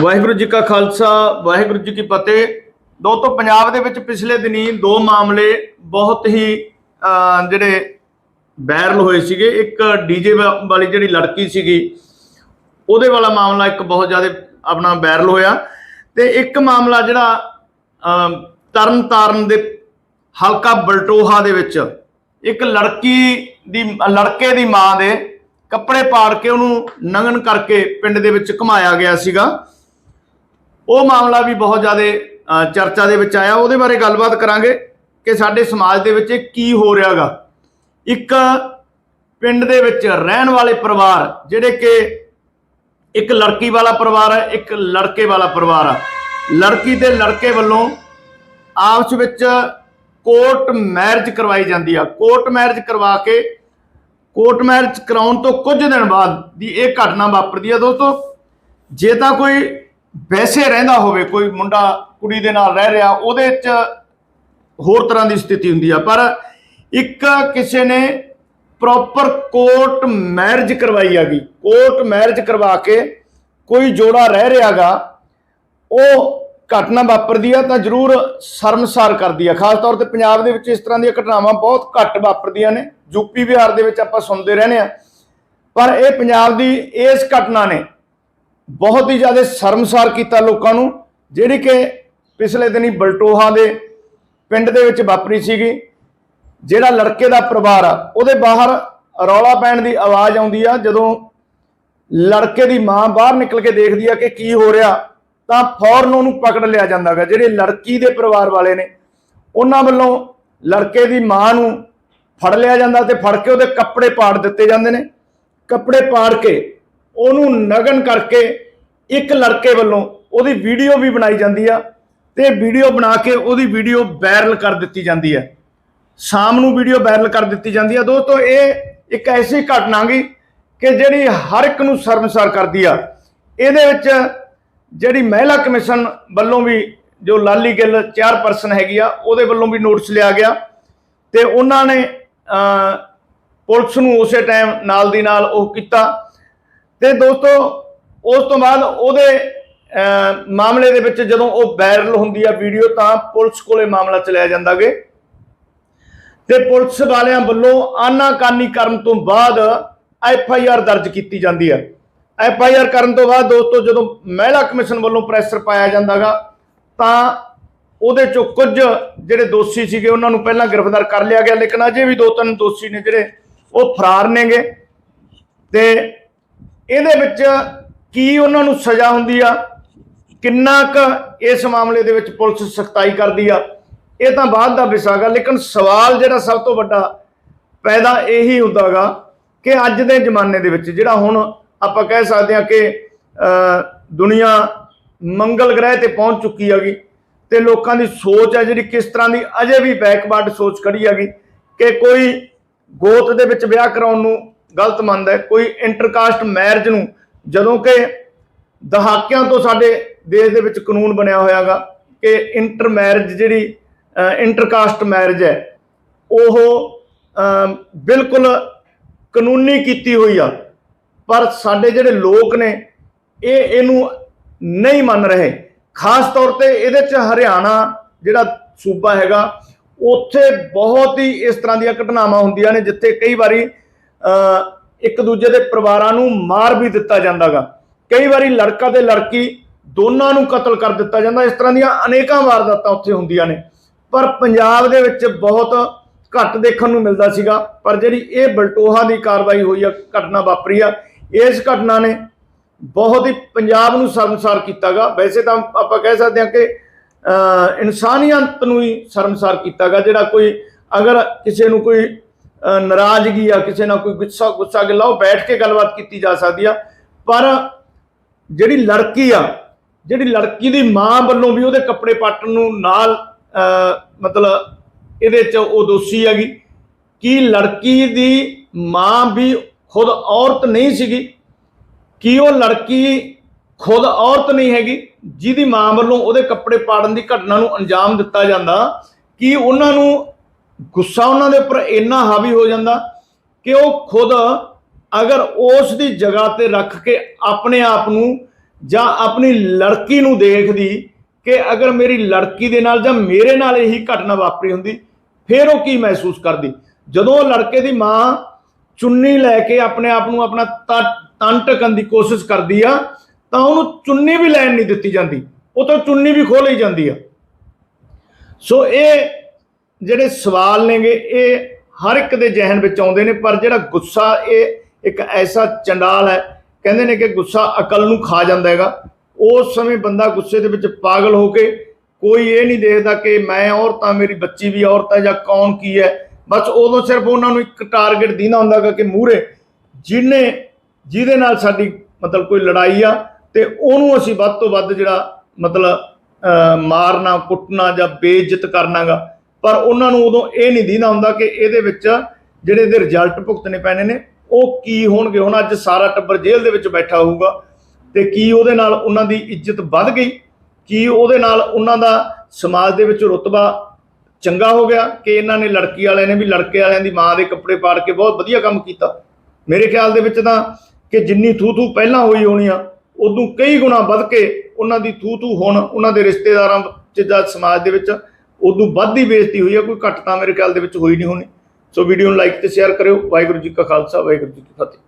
ਵਾਹਿਗੁਰੂ ਜੀ ਕਾ ਖਾਲਸਾ, ਵਾਹਿਗੁਰੂ ਜੀ ਕੀ ਫਤਿਹ। ਦੋਸਤੋ, ਪੰਜਾਬ ਦੇ ਵਿੱਚ ਪਿਛਲੇ ਦਿਨੀ ਦੋ ਮਾਮਲੇ ਬਹੁਤ ਹੀ ਜਿਹੜੇ ਵਾਇਰਲ ਹੋਏ ਸੀਗੇ। ਇੱਕ ਡੀਜੇ ਵਾਲੀ ਜਿਹੜੀ ਲੜਕੀ ਸੀਗੀ, ਉਹਦੇ ਵਾਲਾ ਮਾਮਲਾ ਇੱਕ ਬਹੁਤ ਜ਼ਿਆਦਾ ਆਪਣਾ ਵਾਇਰਲ ਹੋਇਆ। ਤੇ ਇੱਕ ਮਾਮਲਾ ਜਿਹੜਾ ਤਰਨ ਤਾਰਨ ਦੇ ਹਲਕਾ ਬਲਟੋਹਾ ਦੇ ਵਿੱਚ ਇੱਕ ਲੜਕੀ ਦੀ, ਲੜਕੇ ਦੀ ਮਾਂ ਦੇ ਕੱਪੜੇ ਪਾੜ ਕੇ ਉਹਨੂੰ ਨੰਗਨ ਕਰਕੇ ਪਿੰਡ ਦੇ ਵਿੱਚ ਘੁਮਾਇਆ ਗਿਆ ਸੀਗਾ। ਉਹ ਮਾਮਲਾ ਵੀ ਬਹੁਤ ਜ਼ਿਆਦਾ ਚਰਚਾ ਦੇ ਵਿੱਚ ਆਇਆ। ਉਹਦੇ ਬਾਰੇ ਗੱਲਬਾਤ ਕਰਾਂਗੇ ਕਿ ਸਾਡੇ ਸਮਾਜ ਦੇ ਵਿੱਚ ਕੀ ਹੋ ਰਿਹਾਗਾ। ਇੱਕ ਪਿੰਡ ਦੇ ਵਿੱਚ ਰਹਿਣ ਵਾਲੇ ਪਰਿਵਾਰ, ਜਿਹੜੇ ਕਿ ਇੱਕ ਲੜਕੀ ਵਾਲਾ ਪਰਿਵਾਰ ਹੈ, ਇੱਕ ਲੜਕੇ ਵਾਲਾ ਪਰਿਵਾਰ ਆ। ਲੜਕੀ ਤੇ ਲੜਕੇ ਵੱਲੋਂ ਆਪਸ ਵਿੱਚ ਕੋਰਟ ਮੈਰਿਜ ਕਰਵਾਈ ਜਾਂਦੀ ਆ। ਕੋਰਟ ਮੈਰਿਜ ਕਰਵਾ ਕੇ, ਕੋਰਟ ਮੈਰਿਜ ਕਰਾਉਣ ਤੋਂ ਕੁਝ ਦਿਨ ਬਾਅਦ ਦੀ ਇਹ ਘਟਨਾ ਵਾਪਰਦੀ ਆ। ਦੋਸਤੋ, ਜੇ ਤਾਂ ਕੋਈ ਵੈਸੇ ਰਹਿੰਦਾ ਹੋਵੇ, ਕੋਈ ਮੁੰਡਾ ਕੁੜੀ ਦੇ ਨਾਲ ਰਹਿ ਰਿਹਾ, ਉਹਦੇ 'ਚ ਹੋਰ ਤਰ੍ਹਾਂ ਦੀ ਸਥਿਤੀ ਹੁੰਦੀ ਆ, ਪਰ ਇੱਕ ਕਿਸੇ ਨੇ ਪ੍ਰੋਪਰ ਕੋਰਟ ਮੈਰਿਜ ਕਰਵਾਈ ਹੈਗੀ। ਕੋਰਟ ਮੈਰਿਜ ਕਰਵਾ ਕੇ ਕੋਈ ਜੋੜਾ ਰਹਿ ਰਿਹਾਗਾ ਉਹ ਘਟਨਾ ਵਾਪਰਦੀ ਆ, ਤਾਂ ਜ਼ਰੂਰ ਸ਼ਰਮਸਾਰ ਕਰਦੀ ਆ। ਖਾਸ ਤੌਰ ਤੇ ਪੰਜਾਬ ਦੇ ਵਿੱਚ ਇਸ ਤਰ੍ਹਾਂ ਦੀਆਂ ਘਟਨਾਵਾਂ ਬਹੁਤ ਘੱਟ ਵਾਪਰਦੀਆਂ ਨੇ। ਯੂਪੀ ਬਿਹਾਰ ਦੇ ਵਿੱਚ ਆਪਾਂ ਸੁਣਦੇ ਰਹਿੰਦੇ ਆ। ਪਰ ਇਹ ਪੰਜਾਬ ਦੀ ਇਸ ਘਟਨਾ ਨੇ ਬਹੁਤ ਹੀ ਜ਼ਿਆਦਾ ਸ਼ਰਮਸਾਰ ਕੀਤਾ ਲੋਕਾਂ ਨੂੰ, ਜਿਹੜੀ ਕਿ ਪਿਛਲੇ ਦਿਨੀ ਬਲਟੋਹਾ ਦੇ ਪਿੰਡ ਦੇ ਵਿੱਚ ਵਾਪਰੀ ਸੀਗੀ, ਜਿਹੜਾ ਲੜਕੇ ਦਾ ਪਰਿਵਾਰ ਆ, ਉਹਦੇ ਬਾਹਰ ਰੌਲਾ ਪੈਣ ਦੀ ਆਵਾਜ਼ ਆਉਂਦੀ ਆ, ਜਦੋਂ ਲੜਕੇ ਦੀ ਮਾਂ ਬਾਹਰ ਨਿਕਲ ਕੇ ਦੇਖਦੀ ਆ ਕਿ ਕੀ ਹੋ ਰਿਹਾ, ਤਾਂ ਫੌਰਨ ਉਹਨੂੰ ਪਕੜ ਲਿਆ ਜਾਂਦਾਗਾ ਜਿਹੜੇ ਲੜਕੀ ਦੇ ਪਰਿਵਾਰ ਵਾਲੇ ਨੇ, ਉਹਨਾਂ ਵੱਲੋਂ ਲੜਕੇ ਦੀ ਮਾਂ ਨੂੰ ਫੜ ਲਿਆ ਜਾਂਦਾ ਤੇ ਫੜ ਕੇ ਉਹਦੇ ਕੱਪੜੇ ਪਾੜ ਦਿੱਤੇ ਜਾਂਦੇ ਨੇ, ਕੱਪੜੇ ਪਾੜ ਕੇ ਉਹਨੂੰ ਨਗਨ ਕਰਕੇ ਇੱਕ ਲੜਕੇ ਵੱਲੋਂ ਉਹਦੀ ਵੀਡੀਓ ਵੀ ਬਣਾਈ ਜਾਂਦੀ ਆ ਤੇ ਵੀਡੀਓ ਬਣਾ ਕੇ ਉਹਦੀ ਵੀਡੀਓ ਵਾਇਰਲ ਕਰ ਦਿੱਤੀ ਜਾਂਦੀ ਹੈ ਸ਼ਾਮ ਨੂੰ ਵੀਡੀਓ ਵਾਇਰਲ ਕਰ ਦਿੱਤੀ ਜਾਂਦੀ ਆ। ਦੋਸਤੋ, ਇਹ ਇੱਕ ਐਸੀ ਘਟਨਾ ਗਈ ਕਿ ਜਿਹੜੀ ਹਰ ਇੱਕ ਨੂੰ ਸ਼ਰਮਸਾਰ ਕਰਦੀ ਆ। ਇਹਦੇ ਵਿੱਚ ਜਿਹੜੀ ਮਹਿਲਾ ਕਮਿਸ਼ਨ ਵੱਲੋਂ ਵੀ ਜੋ ਲਾਲੀ ਗਿੱਲ ਚੇਅਰਪਰਸਨ ਹੈਗੀ ਆ, ਉਹਦੇ ਵੱਲੋਂ ਵੀ ਨੋਟਿਸ ਲਿਆ ਗਿਆ ਤੇ ਉਹਨਾਂ ਨੇ ਪੁਲਿਸ ਨੂੰ ਉਸੇ ਟਾਈਮ ਨਾਲ ਦੀ ਨਾਲ ਉਹ ਕੀਤਾ। ਤੇ ਦੋਸਤੋ, ਉਸ ਤੋਂ ਬਾਅਦ ਉਹਦੇ ਮਾਮਲੇ ਦੇ ਵਿੱਚ ਜਦੋਂ ਉਹ ਵਾਇਰਲ ਹੁੰਦੀ ਆ ਵੀਡੀਓ ਤਾਂ ਪੁਲਿਸ ਕੋਲੇ ਮਾਮਲਾ ਚਲਾਇਆ ਜਾਂਦਾਗੇ ਤੇ ਪੁਲਿਸ ਵਾਲਿਆਂ ਵੱਲੋਂ ਆਨਾਕਾਨੀ ਕਰਨ ਤੋਂ ਬਾਅਦ ਐਫ ਆਈ ਆਰ ਦਰਜ ਕੀਤੀ ਜਾਂਦੀ ਹੈ ਐਫ ਆਈ ਆਰ ਕਰਨ ਤੋਂ ਬਾਅਦ ਦੋਸਤੋ, ਜਦੋਂ ਮਹਿਲਾ ਕਮਿਸ਼ਨ ਵੱਲੋਂ ਪ੍ਰੈਸ਼ਰ ਪਾਇਆ ਜਾਂਦਾਗਾ ਤਾਂ ਉਹਦੇ ਚੋਂ ਕੁਝ ਜਿਹੜੇ ਦੋਸ਼ੀ ਸੀਗੇ, ਉਹਨਾਂ ਨੂੰ ਪਹਿਲਾਂ ਗ੍ਰਿਫਤਾਰ ਕਰ ਲਿਆ ਗਿਆ, ਲੇਕਿਨ ਅਜੇ ਵੀ ਦੋ ਤਿੰਨ ਦੋਸ਼ੀ ਨੇ ਜਿਹੜੇ ਉਹ ਫਰਾਰ ਨੇਗੇ। ਤੇ ਇਹਦੇ ਵਿੱਚ ਕੀ ਉਹਨਾਂ ਨੂੰ ਸਜ਼ਾ ਹੁੰਦੀ ਆ? ਕਿੰਨਾ ਕੁ ਇਸ ਮਾਮਲੇ ਦੇ ਵਿੱਚ ਪੁਲਿਸ ਸਖਤਾਈ ਕਰਦੀ ਆ? ਇਹ ਤਾਂ ਬਾਅਦ ਦਾ ਵਿਸ਼ਾ ਗਾ, ਲੇਕਿਨ ਸਵਾਲ ਜਿਹੜਾ ਸਭ ਤੋਂ ਵੱਡਾ ਪੈਦਾ ਇਹੀ ਹੁੰਦਾਗਾ ਕਿ ਅੱਜ ਦੇ ਜ਼ਮਾਨੇ ਦੇ ਵਿੱਚ ਜਿਹੜਾ ਹੁਣ ਆਪਾਂ ਕਹਿ ਸਕਦੇ ਹਾਂ ਕਿ ਦੁਨੀਆ ਮੰਗਲ ਗ੍ਰਹਿ ਤੇ ਪਹੁੰਚ ਚੁੱਕੀ ਹੈਗੀ ਤੇ ਲੋਕਾਂ ਦੀ ਸੋਚ ਹੈ ਜਿਹੜੀ ਕਿਸ ਤਰ੍ਹਾਂ ਦੀ ਅਜੇ ਵੀ ਬੈਕਵਰਡ ਸੋਚ ਖੜੀ ਹੈਗੀ ਕਿ ਕੋਈ ਗੋਤ ਦੇ ਵਿੱਚ ਵਿਆਹ ਕਰਾਉਣ ਨੂੰ ਗਲਤ ਮੰਨਦਾ ਹੈ। ਕੋਈ ਇੰਟਰਕਾਸਟ ਮੈਰਿਜ ਨੂੰ ਜਦੋਂ ਕਿ ਦਹਾਕਿਆਂ ਤੋਂ ਸਾਡੇ ਦੇਸ਼ ਦੇ ਵਿੱਚ ਕਾਨੂੰਨ ਬਣਿਆ ਹੋਇਆਗਾ ਕਿ ਇੰਟਰ ਮੈਰਿਜ ਜਿਹੜੀ ਇੰਟਰਕਾਸਟ ਮੈਰਿਜ ਹੈ, ਉਹ ਬਿਲਕੁਲ ਕਾਨੂੰਨੀ ਕੀਤੀ ਹੋਈ ਆ। ਪਰ ਸਾਡੇ ਜਿਹੜੇ ਲੋਕ ਨੇ, ਇਹ ਇਹਨੂੰ ਨਹੀਂ ਮੰਨ ਰਹੇ। ਖਾਸ ਤੌਰ ਤੇ ਇਹਦੇ ਚ ਹਰਿਆਣਾ ਜਿਹੜਾ ਸੂਬਾ ਹੈਗਾ, ਉੱਥੇ ਬਹੁਤ ਹੀ ਇਸ ਤਰ੍ਹਾਂ ਦੀਆਂ ਘਟਨਾਵਾਂ ਹੁੰਦੀਆਂ ਨੇ, ਜਿੱਥੇ ਕਈ ਵਾਰੀ ਇੱਕ ਦੂਜੇ ਦੇ ਪਰਿਵਾਰਾਂ ਨੂੰ ਮਾਰ ਵੀ ਦਿੱਤਾ ਜਾਂਦਾਗਾ। ਕਈ ਵਾਰੀ ਲੜਕਾ ਤੇ ਲੜਕੀ ਦੋਨਾਂ ਨੂੰ ਕਤਲ ਕਰ ਦਿੱਤਾ ਜਾਂਦਾ। ਇਸ ਤਰ੍ਹਾਂ ਦੀਆਂ ਅਨੇਕਾਂ ਵਾਰਦਾਤਾਂ ਉੱਥੇ ਹੁੰਦੀਆਂ ਨੇ। ਪਰ ਪੰਜਾਬ ਦੇ ਵਿੱਚ ਬਹੁਤ ਘੱਟ ਦੇਖਣ ਨੂੰ ਮਿਲਦਾ ਸੀਗਾ। ਪਰ ਜਿਹੜੀ ਇਹ ਬਲਟੋਹਾ ਦੀ ਕਾਰਵਾਈ ਹੋਈ ਆ, ਘਟਨਾ ਵਾਪਰੀ ਆ, ਇਸ ਘਟਨਾ ਨੇ ਬਹੁਤ ਹੀ ਪੰਜਾਬ ਨੂੰ ਸ਼ਰਮਸਾਰ ਕੀਤਾਗਾ। ਵੈਸੇ ਤਾਂ ਆਪਾਂ ਕਹਿ ਸਕਦੇ ਹਾਂ ਕਿ ਇਨਸਾਨੀਅਤ ਨੂੰ ਹੀ ਸ਼ਰਮਸਾਰ ਕੀਤਾਗਾ। ਜਿਹੜਾ ਕੋਈ ਅਗਰ ਕਿਸੇ ਨੂੰ ਕੋਈ ਨਾਰਾਜ਼ਗੀ ਆ ਕਿਸੇ ਨਾਲ ਕੋਈ ਗੁੱਸਾ ਗੁੱਸਾ ਗਿਲਾ ਉਹ ਬੈਠ ਕੇ ਗੱਲਬਾਤ ਕੀਤੀ ਜਾ ਸਕਦੀ ਆ। ਪਰ ਜਿਹੜੀ ਲੜਕੀ ਆ ਜਿਹੜੀ ਲੜਕੀ ਦੀ ਮਾਂ ਵੱਲੋਂ ਵੀ ਉਹਦੇ ਕੱਪੜੇ ਪਾਟਣ ਨੂੰ ਨਾਲ ਅਹ, ਮਤਲਬ ਇਹਦੇ ਚ ਉਹ ਦੋਸ਼ੀ ਹੈਗੀ। ਕਿ ਲੜਕੀ ਦੀ ਮਾਂ ਵੀ ਖੁਦ ਔਰਤ ਨਹੀਂ ਸੀਗੀ? ਕਿ ਉਹ ਲੜਕੀ ਖੁਦ ਔਰਤ ਨਹੀਂ ਹੈਗੀ ਜਿਹਦੀ ਮਾਂ ਵੱਲੋਂ ਉਹਦੇ ਕੱਪੜੇ ਪਾੜਨ ਦੀ ਘਟਨਾ ਨੂੰ ਅੰਜਾਮ ਦਿੱਤਾ ਜਾਂਦਾ? ਕਿ ਉਹਨਾਂ ਨੂੰ ਗੁੱਸਾ ਉਹਨਾਂ ਦੇ ਉੱਪਰ ਇੰਨਾ ਹਾਵੀ ਹੋ ਜਾਂਦਾ ਕਿ ਉਹ ਖੁਦ ਅਗਰ ਉਸ ਦੀ ਜਗ੍ਹਾ ਤੇ ਰੱਖ ਕੇ ਆਪਣੇ ਆਪ ਨੂੰ ਜਾਂ ਆਪਣੀ ਲੜਕੀ ਨੂੰ ਦੇਖਦੀ ਕਿ ਅਗਰ ਮੇਰੀ ਲੜਕੀ ਦੇ ਨਾਲ ਜਾਂ ਮੇਰੇ ਨਾਲ ਇਹੀ ਘਟਨਾ ਵਾਪਰੀ ਹੁੰਦੀ, ਫਿਰ ਉਹ ਕੀ ਮਹਿਸੂਸ ਕਰਦੀ? ਜਦੋਂ ਉਹ ਲੜਕੇ ਦੀ ਮਾਂ ਚੁੰਨੀ ਲੈ ਕੇ ਆਪਣੇ ਆਪ ਨੂੰ ਆਪਣਾ ਤਨ ਢਕਣ ਦੀ ਕੋਸ਼ਿਸ਼ ਕਰਦੀ ਆ, ਤਾਂ ਉਹਨੂੰ ਚੁੰਨੀ ਵੀ ਲੈਣ ਨਹੀਂ ਦਿੱਤੀ ਜਾਂਦੀ। ਉਹ ਤਾਂ ਚੁੰਨੀ ਵੀ ਖੋਹ ਲਈ ਜਾਂਦੀ ਆ। ਸੋ ਇਹ ਜਿਹੜੇ ਸਵਾਲ ਨੇਗੇ, ਇਹ ਹਰ ਇੱਕ ਦੇ ਜ਼ਿਹਨ ਵਿੱਚ ਆਉਂਦੇ ਨੇ, ਪਰ ਜਿਹੜਾ ਗੁੱਸਾ, ਇਹ ਇੱਕ ਐਸਾ ਚੰਡਾਲ ਹੈ, ਕਹਿੰਦੇ ਨੇ ਕਿ ਗੁੱਸਾ ਅਕਲ ਨੂੰ ਖਾ ਜਾਂਦਾ ਹੈਗਾ। ਉਸ ਸਮੇਂ ਬੰਦਾ ਗੁੱਸੇ ਦੇ ਵਿੱਚ ਪਾਗਲ ਹੋ ਕੇ ਕੋਈ ਇਹ ਨਹੀਂ ਦੇਖਦਾ ਕਿ ਮੈਂ ਔਰਤਾਂ, ਮੇਰੀ ਬੱਚੀ ਵੀ ਔਰਤ ਹੈ ਜਾਂ ਕੌਣ ਕੀ ਹੈ। ਬਸ ਉਦੋਂ ਸਿਰਫ ਉਹਨਾਂ ਨੂੰ ਇੱਕ ਟਾਰਗੇਟ ਦੀਨਾ ਹੁੰਦਾ ਗਾ ਕਿ ਮੂਹਰੇ ਜਿਹਨੇ, ਜਿਹਦੇ ਨਾਲ ਸਾਡੀ ਮਤਲਬ ਕੋਈ ਲੜਾਈ ਆ, ਤੇ ਉਹਨੂੰ ਅਸੀਂ ਵੱਧ ਤੋਂ ਵੱਧ ਜਿਹੜਾ ਮਤਲਬ ਮਾਰਨਾ, ਕੁੱਟਣਾ ਜਾਂ ਬੇਇੱਜ਼ਤ ਕਰਨਾਗਾ ਪਰ ਉਹਨਾਂ ਨੂੰ ਉਦੋਂ ਇਹ ਨਹੀਂ ਦੀਨਾ ਹੁੰਦਾ ਕਿ ਇਹਦੇ ਵਿੱਚ ਜਿਹੜੇ ਇਹਦੇ ਰਿਜ਼ਲਟ ਭੁਗਤਣੇ ਪੈਣੇ ਨੇ, ਉਹ ਕੀ ਹੋਣਗੇ? ਹੁਣ ਅੱਜ ਸਾਰਾ ਟੱਬਰ ਜੇਲ੍ਹ ਦੇ ਵਿੱਚ ਬੈਠਾ ਹੋਊਗਾ ਤੇ ਕੀ ਉਹਦੇ ਨਾਲ ਉਹਨਾਂ ਦੀ ਇੱਜ਼ਤ ਵੱਧ ਗਈ? ਕੀ ਉਹਦੇ ਨਾਲ ਉਹਨਾਂ ਦਾ ਸਮਾਜ ਦੇ ਵਿੱਚ ਰੁਤਬਾ ਚੰਗਾ ਹੋ ਗਿਆ ਕਿ ਇਹਨਾਂ ਨੇ ਲੜਕੀ ਵਾਲਿਆਂ ਨੇ ਵੀ ਲੜਕੇ ਵਾਲਿਆਂ ਦੀ ਮਾਂ ਦੇ ਕੱਪੜੇ ਪਾੜ ਕੇ ਬਹੁਤ ਵਧੀਆ ਕੰਮ ਕੀਤਾ? ਮੇਰੇ ਖਿਆਲ ਦੇ ਵਿੱਚ ਤਾਂ ਕਿ ਜਿੰਨੀ ਥੂ ਥੂ ਪਹਿਲਾਂ ਹੋਈ ਹੋਣੀ ਆ, ਉਦੋਂ ਕਈ ਗੁਣਾ ਵੱਧ ਕੇ ਉਹਨਾਂ ਦੀ ਥੂ ਥੂ ਹੁਣ ਉਹਨਾਂ ਦੇ ਰਿਸ਼ਤੇਦਾਰਾਂ ਚ ਜਾਂ ਸਮਾਜ ਦੇ ਵਿੱਚ ਉਦੋਂ ਵੱਧ ਹੀ ਬੇਇੱਜ਼ਤੀ ਹੋਈ ਹੈ ਕੋਈ ਘੱਟ ਤਾਂ ਮੇਰੇ ਖਿਆਲ ਦੇ ਵਿੱਚ ਹੋਈ ਨਹੀਂ ਹੋਣੀ। ਸੋ ਵੀਡੀਓ ਨੂੰ ਲਾਈਕ ਤੇ ਸ਼ੇਅਰ ਕਰਿਓ। ਵਾਹਿਗੁਰੂ ਜੀ ਕਾ ਖਾਲਸਾ, ਵਾਹਿਗੁਰੂ ਜੀ ਕੀ ਫਤਿਹ।